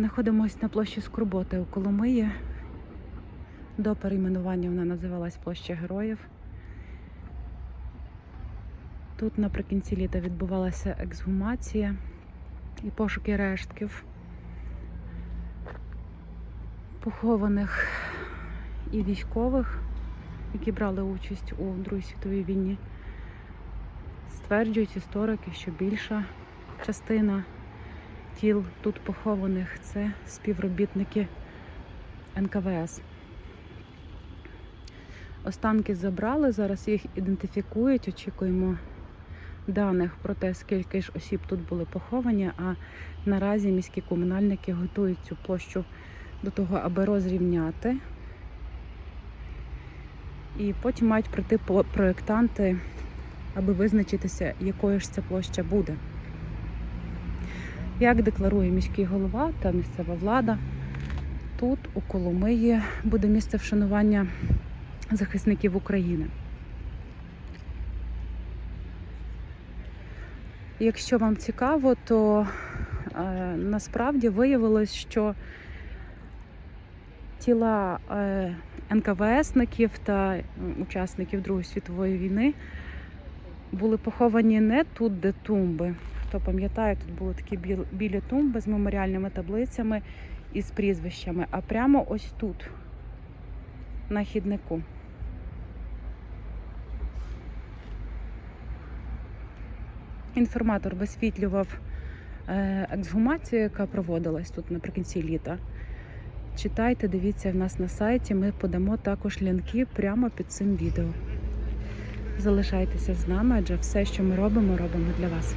Знаходимося на площі Скорботи у Коломиї. До перейменування вона називалась Площа Героїв. Тут наприкінці літа відбувалася ексгумація і пошуки рештків похованих і військових, які брали участь у Другій світовій війні. Стверджують історики, що більша частина тіл тут похованих це співробітники НКВС. Останки забрали, зараз їх ідентифікують, очікуємо даних про те, скільки ж осіб тут були поховані, а наразі міські комунальники готують цю площу до того, аби розрівняти. І потім мають прийти проєктанти, аби визначитися, якою ж ця площа буде. Як декларує міський голова та місцева влада, тут у Коломиї буде місце вшанування захисників України. Якщо вам цікаво, то е, насправді виявилось, що тіла е, НКВСників та учасників Другої світової війни були поховані не тут, де тумби. Хто пам'ятає, тут були такі білі тумби з меморіальними таблицями і з прізвищами, а прямо ось тут, на хіднику. Інформатор висвітлював е, ексгумацію, яка проводилась тут наприкінці літа. Читайте, дивіться в нас на сайті. Ми подамо також лінки прямо під цим відео. Залишайтеся з нами, адже все, що ми робимо, робимо для вас.